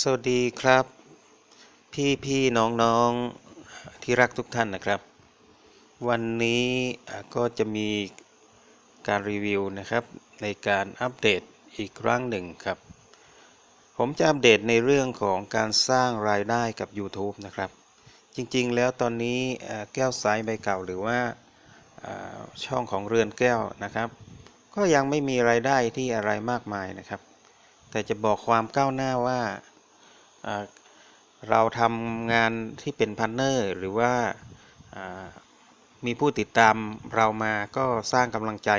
สวัสดีครับ พี่พี่น้องน้องที่รักทุกท่านนะครับ วันนี้ก็จะมีการรีวิวนะครับ ในการอัปเดตอีกครั้งหนึ่งครับ ผมจะอัปเดตในเรื่องของการสร้างรายได้กับ YouTube นะครับ จริงๆ แล้วตอนนี้แก้วสายใบเก่าหรือว่าช่องของเรือนแก้วนะครับ ก็ยังไม่มีรายได้ที่อะไรมากมายนะครับแต่จะบอกความก้าวหน้าว่าอ่า เราทำงานที่เป็นพันเนอร์หรือว่ามีผู้ติดตามเรามาก็สร้างกำลังใจ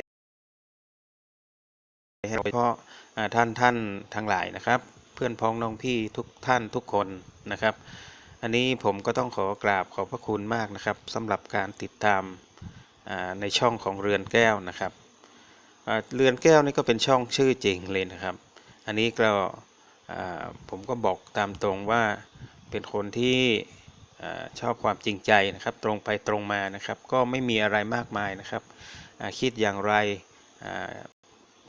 ให้เราเพราะท่านท่านทั้งหลายนะครับ เพื่อนพ้องน้องพี่ทุกท่านทุกคนนะครับ อันนี้ผมก็ต้องขอกราบขอบพระคุณมากนะครับสำหรับการติดตามในช่องของเรือนแก้วนะครับเรือนแก้วนี่ก็เป็นช่องชื่อจริงเลยนะครับ อันนี้ก็อ่า ผมก็บอกตามตรงว่าเป็นคนที่อชอบความจริงใจนะครับ ตรงไปตรงมานะครับ ก็ไม่มีอะไรมากมายนะครับ คิดอย่างไร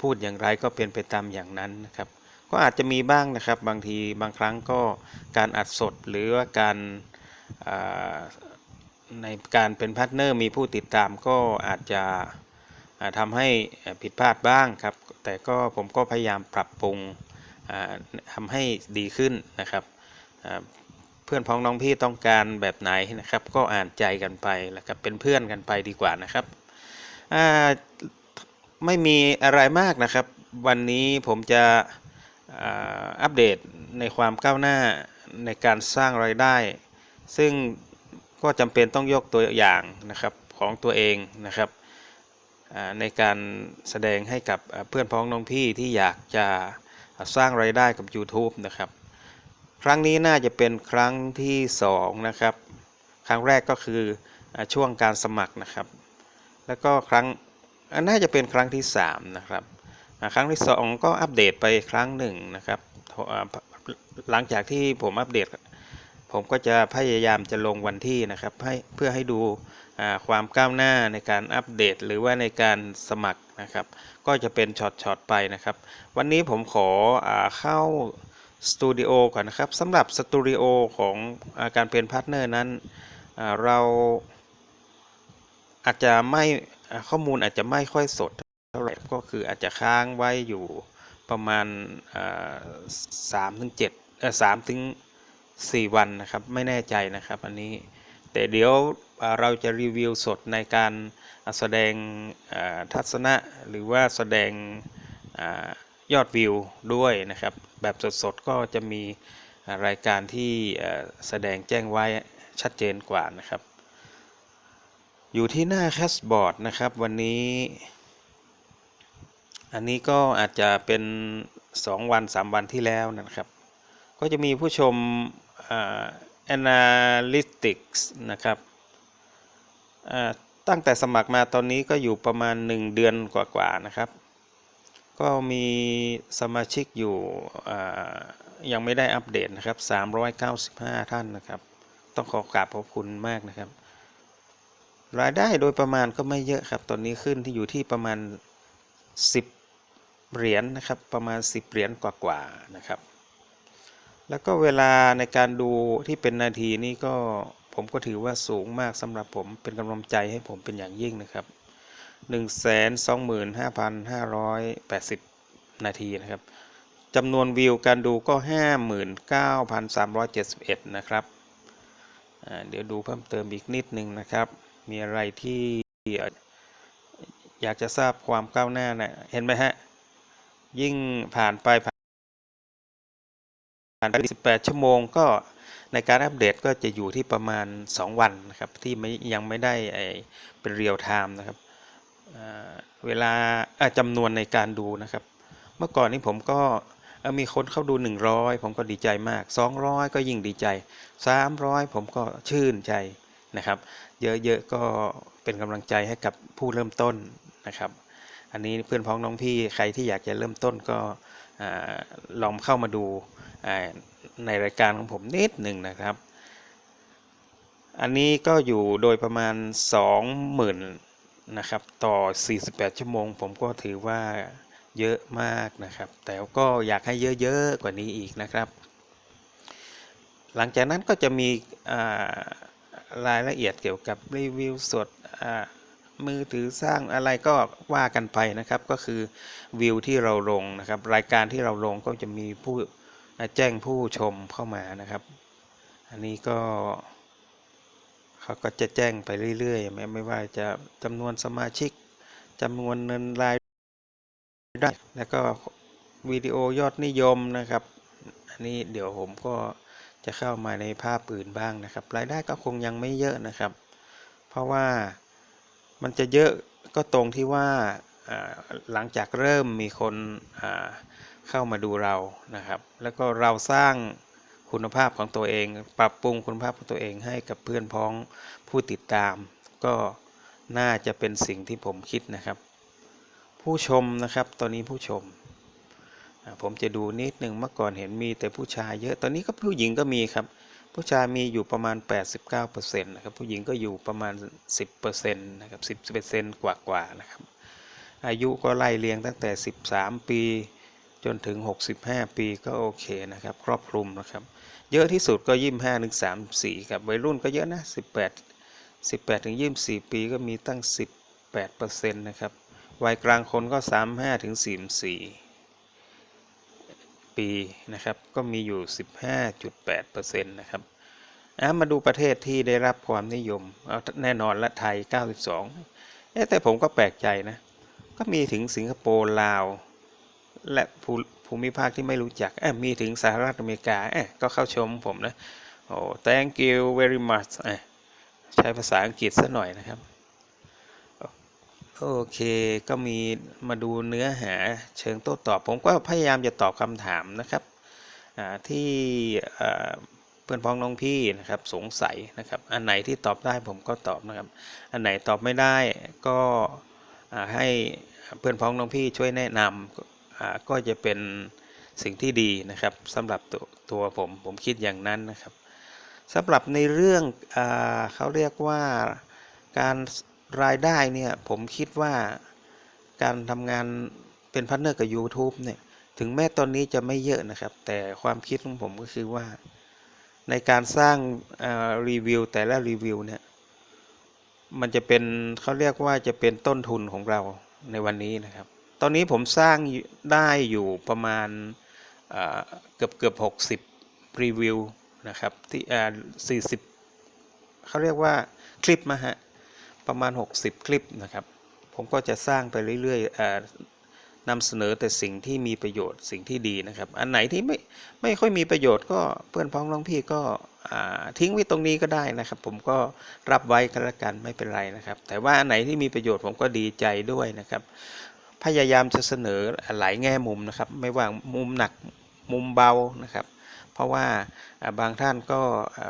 พูดอย่างไรก็เป็นไปตามอย่างนั้นนะครับ ก็อาจจะมีบ้างนะครับ บางทีบางครั้งก็การอัดสดหรือว่าการในการเป็นพาร์ทเนอร์มีผู้ติดตามก็อาจจะทำให้ผิดพลาดบ้างครับ แต่ก็ผมก็พยายามปรับปรุง อ่าทำให้ดีขึ้นนะครับเพื่อนพ้องน้องพี่ต้องการแบบไหนนะครับ ก็อ่านใจกันไปแล้วก็เป็นเพื่อนกันไปดีกว่านะครับไม่มีอะไรมากนะครับ วันนี้ผมจะอัปเดตในความก้าวหน้าในการสร้างรายได้ ซึ่งก็จำเป็นต้องยกตัวอย่างนะครับของตัวเองนะครับในการแสดงให้กับเพื่อนพ้องน้องพี่ที่อยากจะ สร้างรายได้กับ YouTube นะครับ ครั้งนี้น่าจะเป็นครั้งที่2นะครับ ครั้งแรกก็คือช่วงการสมัครนะครับ แล้วก็ครั้งน่าจะเป็นครั้งที่3นะครับครั้งที่ 2 ก็อัปเดตไปครั้งหนึ่งนะครับ หลังจากที่ผมอัปเดต ผมก็จะพยายามจะลงวันที่นะครับให้เพื่อให้ดู ความก้าวหน้าในการอัปเดต หรือว่าในการสมัครนะครับ ก็จะเป็นช็อตๆไปนะครับ วันนี้ผมขออเข้าสตูดิโอก่อนนะครับสำหรับสตูดิโอของอาการเป็นพาร์ทเนอร์นั้นเราอาจจะไม่ข้อมูลอาจจะไม่ค่อยสดเท่าไหร่ก็คืออาจจะค้างไว้อยู่ประมาณสามถึงเจ็ดสามถึงสี่วันนะครับ ไม่แน่ใจนะครับ อันนี้แต่เดี๋ยว เราจะรีวิวสดในการแสดงทัศนะหรือว่าแสดงอยอดวิวด้วยนะครับ แบบสดๆก็จะมีรายการที่แสดงแจ้งไว้ชัดเจนกว่านะครับ อยู่ที่หน้าแคสบอร์ดนะครับวันนี้ อันนี้ก็อาจจะเป็น 2 วัน 3 วันที่แล้วนะครับ ก็จะมีผู้ชมอ่า Analytics นะครับอ ตั้งแต่สมัครมาตอนนี้ก็อยู่ประมาณ 1 เดือนกว่าๆนะครับ ก็มีสมาชิกอยู่ยังไม่ได้อัปเดตนะครับ 395 ท่านนะครับ ต้องขอกราบขอบคุณมากนะครับ รายได้โดยประมาณก็ไม่เยอะครับ ตอนนี้ขึ้นที่อยู่ที่ประมาณ 10 เหรียญนนะครับ ประมาณ 10 เหรียญกว่าๆนะครับ แล้วก็เวลาในการดูที่เป็นนาทีนี้ก็ ผมก็ถือว่าสูงมากสำหรับผมเป็นกำลังใจให้ผมเป็นอย่างยิ่งนะครับ 125,580 นาทีนะครับจำนวนวิวการดูก็ 59,371 นะครับอ่าเดี๋ยวดูเพิ่มเติมอีกนิดนึงนะครับ มีอะไรที่อยากจะทราบความก้าวหน้านะเห็นไหมฮะ ยิ่งผ่านไปผ่านผ่านไป 18 ชั่วโมงก็ ในการอัปเดตก็จะอยู่ที่ประมาณ 2 วันนะครับ ที่ไม่ยังไม่ได้เป็นเรียลไทม์นะครับเวลาจำนวนในการดูนะครับ เมื่อก่อนนี้ผมก็มีคนเข้าดู 100 ผมก็ดีใจมาก 200 ก็ยิ่งดีใจ 300 ผมก็ชื่นใจนะครับ เยอะๆก็เป็นกำลังใจให้กับผู้เริ่มต้นนะครับ อันนี้เพื่อนพ้องน้องพี่ใครที่อยากจะเริ่มต้นก็อลองเข้ามาดู ในรายการของผมนิดหนึ่งนะครับ อันนี้ก็อยู่โดยประมาณ 20,000นะครับต่อ 48 ชั่วโมง ผมก็ถือว่าเยอะมากนะครับ แต่ก็อยากให้เยอะๆกว่านี้อีกนะครับ หลังจากนั้นก็จะมีรายละเอียดเกี่ยวกับรีวิวสดมือถือสร้างอะไรก็ว่ากันไปนะครับ ก็คือวิวที่เราลงนะครับ รายการที่เราลงก็จะมีผู้ แจ้งผู้ชมเข้ามานะครับ อันนี้ก็เขาก็จะแจ้งไปเรื่อยๆ ไม่ไม่ว่าจะจำนวนสมาชิกจำนวนเงินรายได้แล้วก็วิดีโอยอดนิยมนะครับ อันนี้เดี๋ยวผมก็จะเข้ามาในภาพอื่นบ้างนะครับ รายได้ก็คงยังไม่เยอะนะครับ เพราะว่ามันจะเยอะก็ตรงที่ว่าอ่าหลังจากเริ่มมีคนอ่า เข้ามาดูเรานะครับ แล้วก็เราสร้างคุณภาพของตัวเอง ปรับปรุงคุณภาพของตัวเองให้กับเพื่อนพ้องผู้ติดตาม ก็น่าจะเป็นสิ่งที่ผมคิดนะครับ ผู้ชมนะครับตอนนี้ผู้ชม ผมจะดูนิดหนึ่งเมื่อก่อนเห็นมีแต่ผู้ชายเยอะตอนนี้ก็ผู้หญิงก็มีครับ ผู้ชายมีอยู่ประมาณ 89%นะครับผู้หญิงก็อยู่ประมาณ 10%นะครับ10%กว่ากว่านะครับอายุก็ไล่เรียงตั้งแต่ 13 ปี จนถึง 65 ปีก็โอเคนะครับ ครอบคลุมนะครับ เยอะที่สุดก็25ถึง34ครับวัยรุ่นก็เยอะนะ18 18ถึง24ปีก็มีตั้ง18%นะครับ วัยกลางคนก็35ถึง44ปีนะครับ ก็มีอยู่15.8%นะครับอะมาดูประเทศที่ได้รับความนิยมเอาแน่นอนละไทย 92เอ๊ะแต่ผมก็แปลกใจนะ ก็มีถึงสิงคโปร์ลาว และภูมิภาคที่ไม่รู้จักมีถึงสหรัฐอเมริกาก็เข้าชมผมนะโอ้ thank you very much ใช้ภาษาอังกฤษซะหน่อยนะครับ โอเคก็มีมาดูเนื้อหาเชิงโต้ตอบ ผมก็พยายามจะตอบคำถามนะครับที่เพื่อนพ้องน้องพี่นะครับสงสัยนะครับ อันไหนที่ตอบได้ผมก็ตอบนะครับ อันไหนตอบไม่ได้ก็ให้เพื่อนพ้องน้องพี่ช่วยแนะนำ ก็จะเป็นสิ่งที่ดีนะครับสำหรับตัวตัวผมผมคิดอย่างนั้นนะครับสำหรับในเรื่องอเขาเรียกว่าการรายได้เนี่ยผมคิดว่าการทำงานเป็นพาร์ทเนอร์กับ YouTube เนี่ยถึงแม้ตอนนี้จะไม่เยอะนะครับ แต่ความคิดของผมก็คือว่า ในการสร้างรีวิวแต่ละรีวิวเนี่ยมันจะเป็นเขาเรียกว่าจะเป็นต้นทุนของเราในวันนี้นะครับ ตอนนี้ผมสร้างได้อยู่ประมาณเกือบเกือบหกสิบรีวิวนะครับที่สี่สิบเขาเรียกว่าคลิปมาฮะประมาณ 60 คลิปนะครับ ผมก็จะสร้างไปเรื่อยๆนำเสนอแต่สิ่งที่มีประโยชน์สิ่งที่ดีนะครับ อันไหนที่ไม่ไม่ค่อยมีประโยชน์ก็เพื่อนพ้องน้องพี่ก็ทิ้งไว้ตรงนี้ก็ได้นะครับ ผมก็รับไว้กันละกันไม่เป็นไรนะครับ แต่ว่าอันไหนที่มีประโยชน์ผมก็ดีใจด้วยนะครับ พยายามจะเสนอหลายแง่มุมนะครับ ไม่ว่ามุมหนักมุมเบานะครับ เพราะว่าบางท่านก็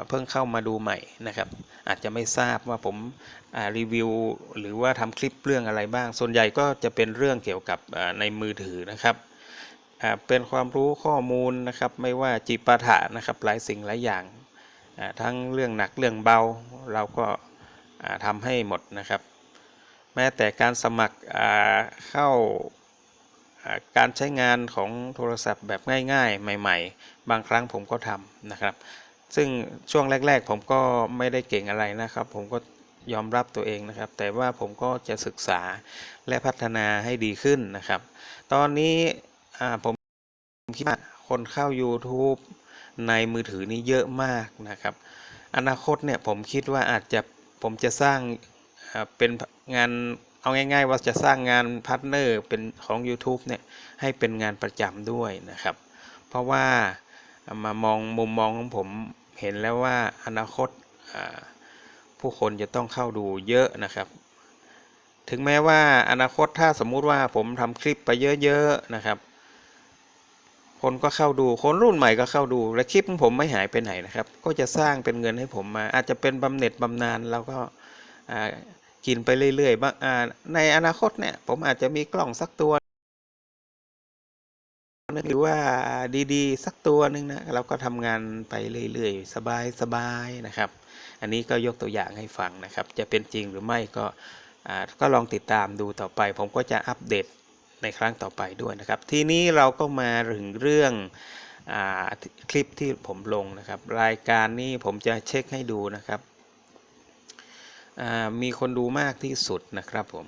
เพิ่งเข้ามาดูใหม่นะครับ อาจจะไม่ทราบว่าผมรีวิว หรือว่าทำคลิปเรื่องอะไรบ้าง ส่วนใหญ่ก็จะเป็นเรื่องเกี่ยวกับในมือถือนะครับเป็นความรู้ข้อมูลนะครับ ไม่ว่าจิปาถะนะครับหลายสิ่งหลายอย่างทั้งเรื่องหนักเรื่องเบา เราก็ทำให้หมดนะครับ แม้แต่การสมัครเข้าการใช้งานของโทรศัพท์แบบง่ายๆ ใหม่ ๆ บางครั้งผมก็ทำนะครับ ซึ่งช่วงแรก ๆ ผมก็ไม่ได้เก่งอะไรนะครับ ผมก็ยอมรับตัวเองนะครับ แต่ว่าผมก็จะศึกษาและพัฒนาให้ดีขึ้นนะครับ ตอนนี้ผมคิดว่าคนเข้า YouTube ในมือถือนี่เยอะมากนะครับ อนาคตเนี่ยผมคิดว่าอาจจะผมจะสร้างเป็น งานเอาง่าย ๆ ว่าจะสร้างงานพาร์ทเนอร์เป็นของ YouTube เนี่ยให้เป็นงานประจำด้วยนะครับ เพราะว่ามามองมุมมองของผมเห็นแล้วว่าอนาคตผู้คนจะต้องเข้าดูเยอะนะครับ ถึงแม้ว่าอนาคตถ้าสมมุติว่าผมทำคลิปไปเยอะๆนะครับคนก็เข้าดู คนรุ่นใหม่ก็เข้าดู และคลิปของผมไม่หายไปไหนนะครับ ก็จะสร้างเป็นเงินให้ผมมา อาจจะเป็นบำเหน็จบำนาญแล้วก็อ่า กินไปเรื่อยๆบ้างอ่าในอนาคตเนี่ย ผมอาจจะมีกล้องสักตัวหรือว่าดีๆ สักตัวหนึ่งนะเราก็ทำงานไปเรื่อยๆ สบายๆนะครับ อันนี้ก็ยกตัวอย่างให้ฟังนะครับ จะเป็นจริงหรือไม่ก็ก็ลองติดตามดูต่อไป ผมก็จะอัปเดตในครั้งต่อไปด้วยนะครับ ทีนี้เราก็มาถึงเรื่องอคลิปที่ผมลงนะครับ รายการนี้ผมจะเช็คให้ดูนะครับ มีคนดูมากที่สุดนะครับผม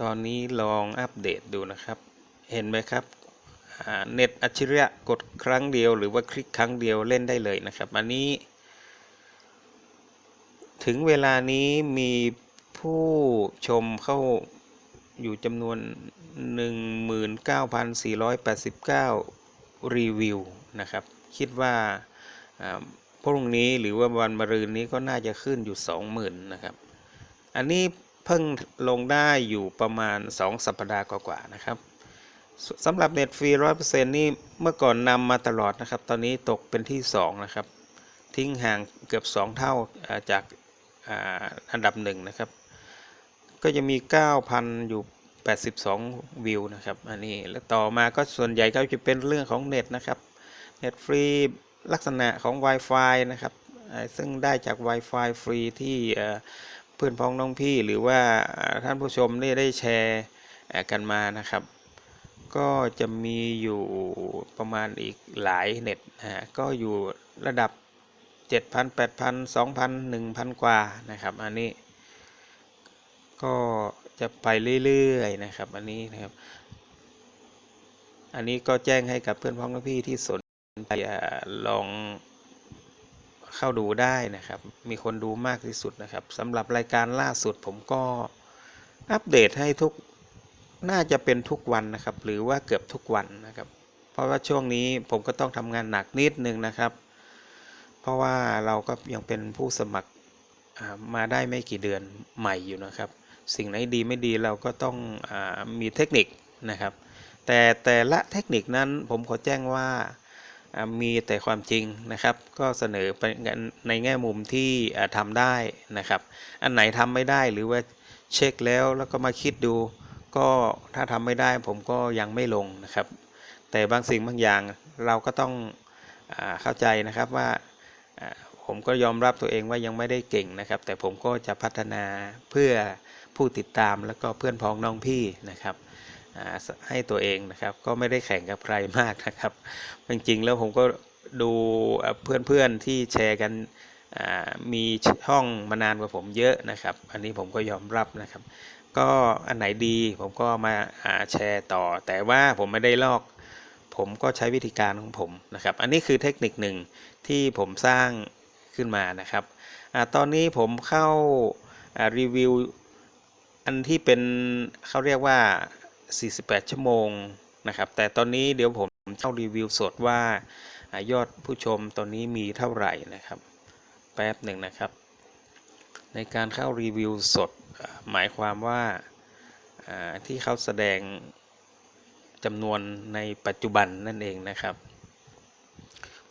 ตอนนี้ลองอัปเดตดูนะครับ เห็นไหมครับเน็ตอัจฉริยะกดครั้งเดียว หรือว่าคลิกครั้งเดียวเล่นได้เลยนะครับ อันนี้ ถึงเวลานี้มีผู้ชมเข้าอยู่จำนวน 19,489 รีวิวนะครับ คิดว่า พรุ่งนี้หรือว่าวันมะรืนนี้ก็น่าจะขึ้นอยู่ 20,000 นะครับ อันนี้เพิ่งลงได้อยู่ประมาณ 2 สัปดาห์กว่าๆนะครับสำหรับเน็ตฟรี100%นี่เมื่อก่อนนำมาตลอดนะครับ ตอนนี้ตกเป็นที่ 2 นะครับ ทิ้งห่างเกือบ 2 เท่าจากอันดับหนึ่งนะครับ ก็จะมี 9,000 อยู่ 82 วิวนะครับ อันนี้ แล้วต่อมาก็ส่วนใหญ่ก็จะเป็นเรื่องของเน็ตนะครับ เน็ตฟรี ลักษณะของ Wi-Fi นะครับซึ่งได้จาก Wi-Fi ฟรีที่เพื่อนพ้องน้องพี่หรือว่าท่านผู้ชมได้ได้แชร์กันมานะครับ ก็จะมีอยู่ประมาณอีกหลายเน็ตนะฮะก็อยู่ระดับ 7,000 8,000 2,000 1,000 กว่านะครับ อันนี้ ก็จะไปเรื่อยๆนะครับ อันนี้นะครับ อันนี้ก็แจ้งให้กับเพื่อนพ้องน้องพี่ที่สน ใจอ่าลองเข้าดูได้นะครับ มีคนดูมากที่สุดนะครับสำหรับรายการล่าสุดผมก็อัปเดตให้ทุกน่าจะเป็นทุกวันนะครับ หรือว่าเกือบทุกวันนะครับ เพราะว่าช่วงนี้ผมก็ต้องทำงานหนักนิดนึงนะครับ เพราะว่าเราก็ยังเป็นผู้สมัครมาได้ไม่กี่เดือนใหม่อยู่นะครับ สิ่งไหนดีไม่ดีเราก็ต้องอมีเทคนิคนะครับ แต่แต่ละเทคนิคนั้นผมขอแจ้งว่า มีแต่ความจริงนะครับ ก็เสนอไปในแง่มุมที่อ่าทำได้นะครับ อันไหนทำไม่ได้หรือว่าเช็คแล้วแล้วก็มาคิดดู ก็ถ้าทำไม่ได้ผมก็ยังไม่ลงนะครับ แต่บางสิ่งบางอย่างเราก็ต้องอเข้าใจนะครับว่าผมก็ยอมรับตัวเองว่ายังไม่ได้เก่งนะครับ แต่ผมก็จะพัฒนาเพื่อผู้ติดตามแล้วก็เพื่อนพ้องน้องพี่นะครับ ให้ตัวเองนะครับ ก็ไม่ได้แข่งกับใครมากนะครับ จริงๆแล้วผมก็ดูเอ่อเพื่อนๆที่แชร์กันมีช่องมานานกว่าผมเยอะนะครับ อันนี้ผมก็ยอมรับนะครับ ก็อันไหนดีผมก็มาแชร์ต่อ แต่ว่าผมไม่ได้ลอก ผมก็ใช้วิธีการของผมนะครับ อันนี้คือเทคนิคหนึ่งที่ผมสร้างขึ้นมานะครับอตอนนี้ผมเข้ารีวิวอันที่เป็นเขาเรียกว่า 48 ชั่วโมงนะครับ แต่ตอนนี้เดี๋ยวผมเข้ารีวิวสดว่ายอดผู้ชมตอนนี้มีเท่าไหร่นะครับ แป๊บหนึ่งนะครับ ในการเข้ารีวิวสดหมายความว่าที่เขาแสดงจำนวนในปัจจุบันนั่นเองนะครับ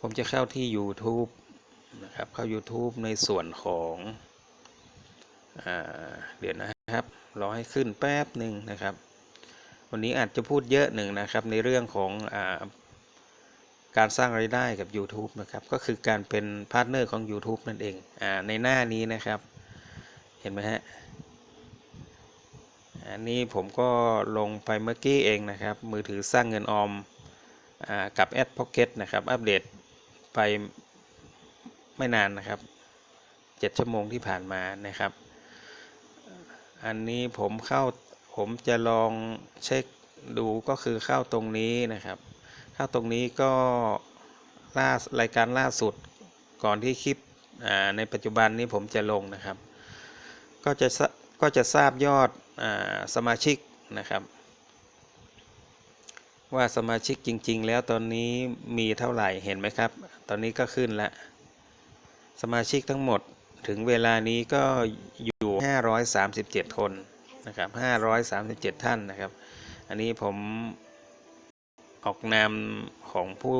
ผมจะเข้าที่ YouTube นะครับ เข้า YouTube ในส่วนของอเดี๋ยวนะครับ รอให้ขึ้นแป๊บหนึ่งนะครับ วันนี้อาจจะพูดเยอะหนึ่งนะครับในเรื่องของอาการสร้างรายได้กับ YouTube นะครับ ก็คือการเป็นพาร์ทเนอร์ของ YouTube นั่นเองอในหน้านี้นะครับ เห็นไหมฮะ อันนี้ผมก็ลงไปเมื่อกี้เองนะครับ มือถือสร้างเงินออมอกับ a d Pocket นะครับ อัปเดตไปไม่นานนะครับ 7 ชั่วโมงที่ผ่านมานะครับ อันนี้ผมเข้า ผมจะลองเช็คดูก็คือเข้าตรงนี้นะครับ เข้าตรงนี้ก็ล่ารายการล่าสุดก่อนที่คลิปในปัจจุบันนี้ผมจะลงนะครับ ก็จะก็จะทราบยอดอสมาชิกนะครับ ว่าสมาชิกจริง ๆ แล้วตอนนี้มีเท่าไหร่เห็นไหมครับ ตอนนี้ก็ขึ้นแล้วสมาชิกทั้งหมดถึงเวลานี้ก็อยู่ 537 คน นะครับ537ท่านนะครับ อันนี้ผมออกนามของผู้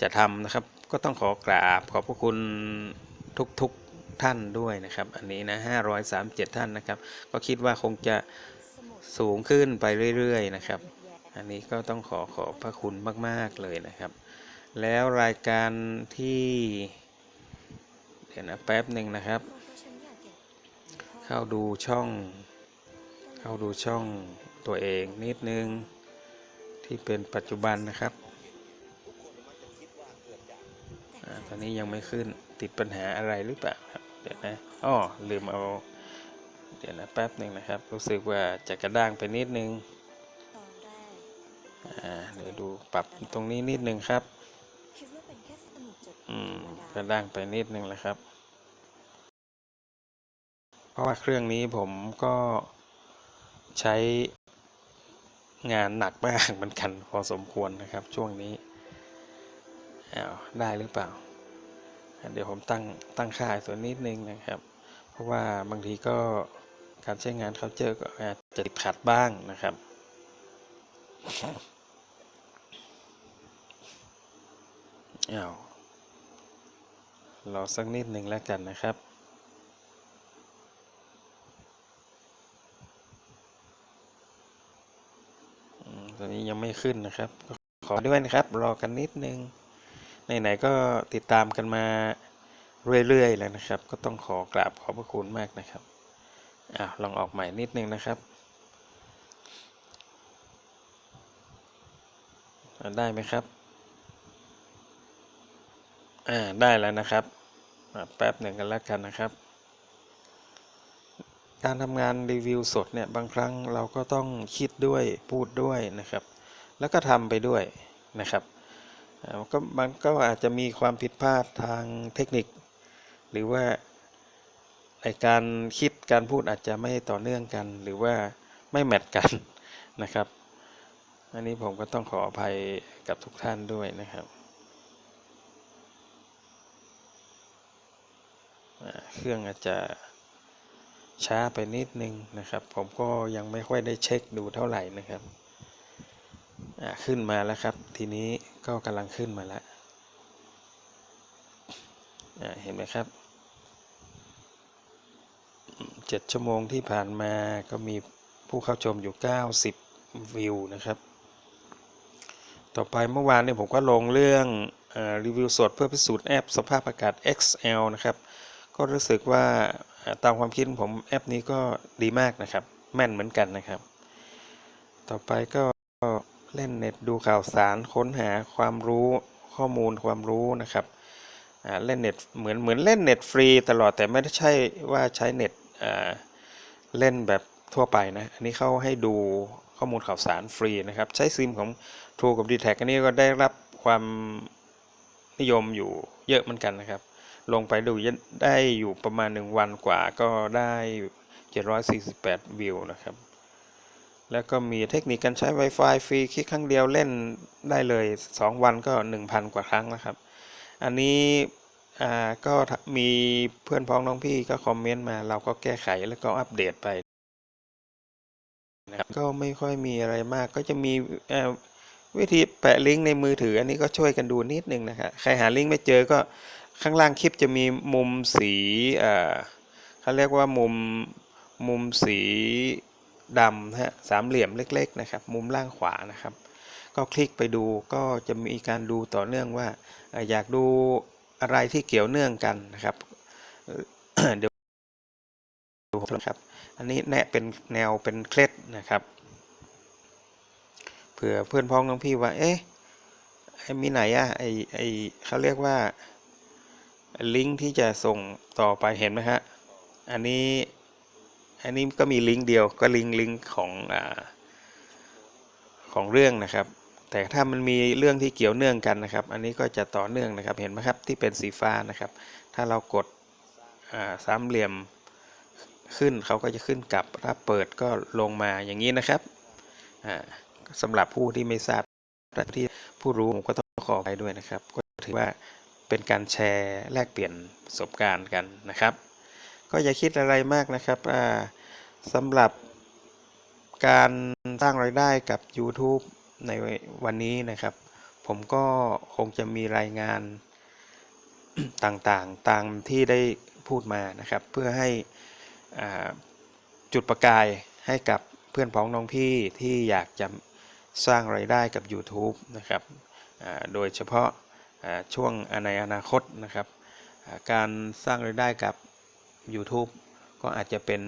จะทำนะครับ ก็ต้องขอกราบขอบพระคุณทุกๆท่านด้วยนะครับ อันนี้นะ537ท่านนะครับ ก็คิดว่าคงจะสูงขึ้นไปเรื่อยๆนะครับ อันนี้ก็ต้องขอขอบพระคุณมาก ๆ เลยนะครับ แล้วรายการที่ เดี๋ยวนะแป๊บหนึ่งนะครับ เข้าดูช่อง เข้าดูช่องตัวเองนิดนึงที่เป็นปัจจุบันนะครับอาตอนนี้ยังไม่ขึ้นติดปัญหาอะไรหรือเปล่าครับเดี๋ยวนะอ้อลืมเอา เดี๋ยวนะแป๊บหนึ่งนะครับ รู้สึกว่าจะกระด้างไปนิดนึงตอนแรกอ่าเดี๋ยวดูปรับตรงนี้นิดนึงครับคิดว่าเป็นแค่สมุดจดอืมธรรมกระดาด้างไปนิดนึงแหละครับ เพราะว่าเครื่องนี้ผมก็ใช้งานหนักมากเหมือนกันพอสมควรนะครับช่วงนี้อ้าวได้หรือเปล่า เดี๋ยวผมตั้งตั้งค่าส่วนนิดนึงนะครับ เพราะว่าบางทีก็การใช้งานเขาเจอก็อาจจะติดขัดบ้างนะครับอ้าวรอสักนิดหนึ่งแล้วกันนะครับ ตอนนี้ยังไม่ขึ้นนะครับ ขอด้วยนะครับ รอกันนิดนึงไหนๆก็ติดตามกันมาเรื่อยๆแล้วนะครับ ก็ต้องขอกราบขอบพระคุณมากนะครับอ้าวลองออกใหม่นิดนึงนะครับได้ไหมครับอ่าได้แล้วนะครับแป๊บหนึ่งกันแล้วกันนะครับ การทำงานรีวิวสดเนี่ยบางครั้งเราก็ต้องคิดด้วยพูดด้วยนะครับ แล้วก็ทำไปด้วยนะครับก็มันก็อาจจะมีความผิดพลาดทางเทคนิค หรือว่าในการคิดการพูดอาจจะไม่ต่อเนื่องกัน หรือว่าไม่แมทกันนะครับ อันนี้ผมก็ต้องขออภัยกับทุกท่านด้วยนะครับเครื่องอาจจะ ช้าไปนิดนึงนะครับ ผมก็ยังไม่ค่อยได้เช็คดูเท่าไหร่นะครับขึ้นมาแล้วครับ ทีนี้ก็กำลังขึ้นมาแล้วเห็นไหมครับเจ็ดชั่วโมงที่ผ่านมาก็มีผู้เข้าชมอยู่ 90 วิวนะครับ ต่อไปเมื่อวานเนี่ยผมก็ลงเรื่องอรีวิวสดเพื่อพิสูจน์แอปสภาพอากาศ XL นะครับ ก็รู้สึกว่า ตามความคิดผมแอปนี้ก็ดีมากนะครับ แม่นเหมือนกันนะครับ ต่อไปก็เล่นเน็ตดูข่าวสารค้นหาความรู้ข้อมูลความรู้นะครับเล่นเน็ตเหมือนเหมือนเล่นเน็ตฟรีตลอดแต่ไม่ได้ใช่ว่าใช้เน็ตเล่นแบบทั่วไปนะอันนี้เขาให้ดูข้อมูลข่าวสารฟรีนะครับใช้ซิมของ True กับ d t แทอันนี้ก็ได้รับความนิยมอยู่เยอะเหมือนกันนะครับ ลงไปดูได้อยู่ประมาณ 1 วันกว่าก็ได้ 748 วิวนะครับ แล้วก็มีเทคนิคการใช้ Wi-Fi ฟรีคลิกครั้งเดียวเล่นได้เลย 2 วันก็ 1,000 กว่าครั้งนะครับ อันนี้ก็มีเพื่อนพ้องน้องพี่ก็คอมเมนต์มาเราก็แก้ไขแล้วก็อัปเดตไปนะครับก็ไม่ค่อยมีอะไรมากก็จะมีวิธีแปะลิงก์ในมือถือ อันนี้ก็ช่วยกันดูนิดนึงนะครับใครหาลิงก์ไม่เจอก็ ข้างล่างคลิปจะมีมุมสีเอ่อเขาเรียกว่ามุมมุมสีดำนะฮะสามเหลี่ยมเล็กๆนะครับ มุมล่างขวานะครับ ก็คลิกไปดูก็จะมีการดูต่อเนื่องว่าอยากดูอะไรที่เกี่ยวเนื่องกันนะครับเดี๋ยวดูนะครับอันนี้แนะเป็นแนวเป็นเคล็ดนะครับเผื่อเพื่อนพ้องน้องพี่ว่าเอ๊ะมีไหนอะไอไอเขาเรียกว่า ลิงก์ที่จะส่งต่อไปเห็นไหมฮะ อันนี้ อันนี้ก็มีลิงก์เดียวก็ลิงก์ลิงก์ของอของเรื่องนะครับ แต่ถ้ามันมีเรื่องที่เกี่ยวเนื่องกันนะครับ อันนี้ก็จะต่อเนื่องนะครับ เห็นไหมครับที่เป็นสีฟ้านะครับ ถ้าเรากดสามเหลี่ยมขึ้นเขาก็จะขึ้นกลับ ถ้าเปิดก็ลงมาอย่างนี้นะครับอ่าสำหรับผู้ที่ไม่ทราบที่ผู้รู้ผมก็ต้องขอไปด้วยนะครับ ก็ถือว่า เป็นการแชร์แลกเปลี่ยนประสบการณ์กันนะครับ ก็อย่าคิดอะไรมากนะครับสำหรับการสร้างรายได้กับ YouTube ในวันนี้นะครับ ผมก็คงจะมีรายงานต่างๆ ตามที่ได้พูดมานะครับ เพื่อให้จุดประกายให้กับเพื่อนพ้องน้องพี่ที่อยากจะสร้างรายได้กับ YouTube นะครับโดยเฉพาะ ช่วงในอนาคตนะครับ การสร้างรายได้กับ YouTube ก็อาจจะเป็น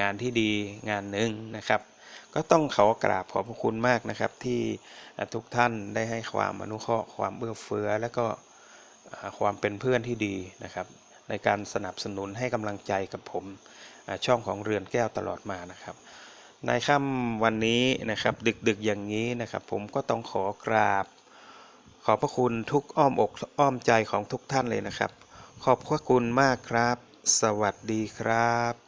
งานที่ดีงานหนึ่งนะครับ ก็ต้องขอกราบขอบพระคุณมากนะครับ ที่ทุกท่านได้ให้ความอนุเคราะห์ความเอื้อเฟื้อ และก็ความเป็นเพื่อนที่ดีนะครับ ในการสนับสนุนให้กำลังใจกับผมช่องของเรือนแก้วตลอดมานะครับในค่ำวันนี้นะครับ ดึกๆอย่างนี้นะครับ ผมก็ต้องขอกราบ ขอบพระคุณทุกอ้อมอกอ้อมใจของทุกท่านเลยนะครับ ขอบพระคุณมากครับ สวัสดีครับ